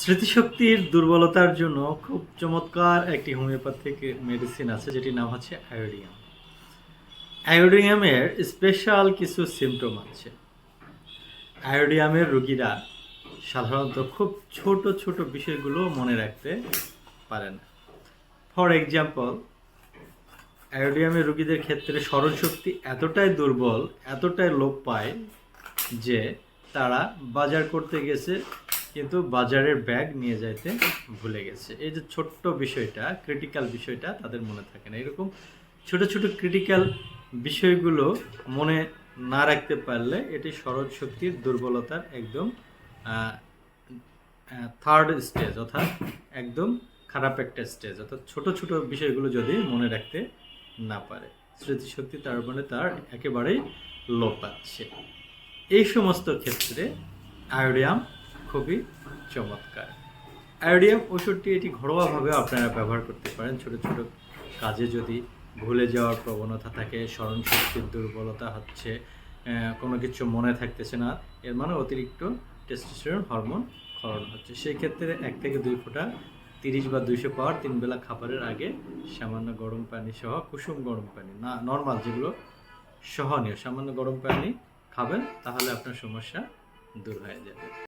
স্মৃতিশক্তির দুর্বলতার জন্য খুব চমৎকার একটি হোমিওপ্যাথিক মেডিসিন আছে, যেটির নাম হচ্ছে আয়োডিয়াম আয়োডিয়ামের স্পেশাল কিছু সিমটম আছে। আয়োডিয়ামের রোগীরা সাধারণত খুব ছোট ছোট বিষয়গুলো মনে রাখতে পারে না ফর এক্সাম্পল আয়োডিয়ামের রোগীদের ক্ষেত্রে স্মরণশক্তি এতটাই দুর্বল, এতটাই লোপ পায় যে তারা বাজার করতে গেছে কিন্তু বাজারের ব্যাগ নিয়ে যাইতে ভুলে গেছে। এই যে ছোট্ট বিষয়টা ক্রিটিক্যাল বিষয়টা তাদের মনে থাকে না। এরকম ছোট ছোট ক্রিটিক্যাল বিষয়গুলো মনে না রাখতে পারলে এটি স্মরণ শক্তির দুর্বলতার একদম থার্ড স্টেজ অর্থাৎ একদম খারাপ একটা স্টেজ অর্থাৎ ছোট ছোট বিষয়গুলো যদি মনে রাখতে না পারে, স্মৃতিশক্তি তার মানে তার একেবারেই লোপ পাচ্ছে এই সমস্ত ক্ষেত্রে আয়োডিয়াম খুবই চমৎকার। আয়োডিয়াম ওষুধটি এটি ঘরোয়াভাবে আপনারা ব্যবহার করতে পারেন। ছোট ছোট কাজে যদি ভুলে যাওয়ার প্রবণতা থাকে স্মরণ শক্তির দুর্বলতা হচ্ছে কোনো কিছু মনে থাকতেছে না, এর মানে অতিরিক্ত টেস্টোস্টেরন হরমোন ক্ষরণ হচ্ছে। সেই ক্ষেত্রে এক থেকে দুই ফোঁটা, তিরিশ বা দুইশো পাওয়ার তিন বেলা খাবারের আগে সামান্য গরম পানি সহ কুসুম গরম পানি, না নর্মাল যেগুলো সহনীয়, সামান্য গরম পানি খাবেন, তাহলে আপনার সমস্যা দূর হয়ে যাবে।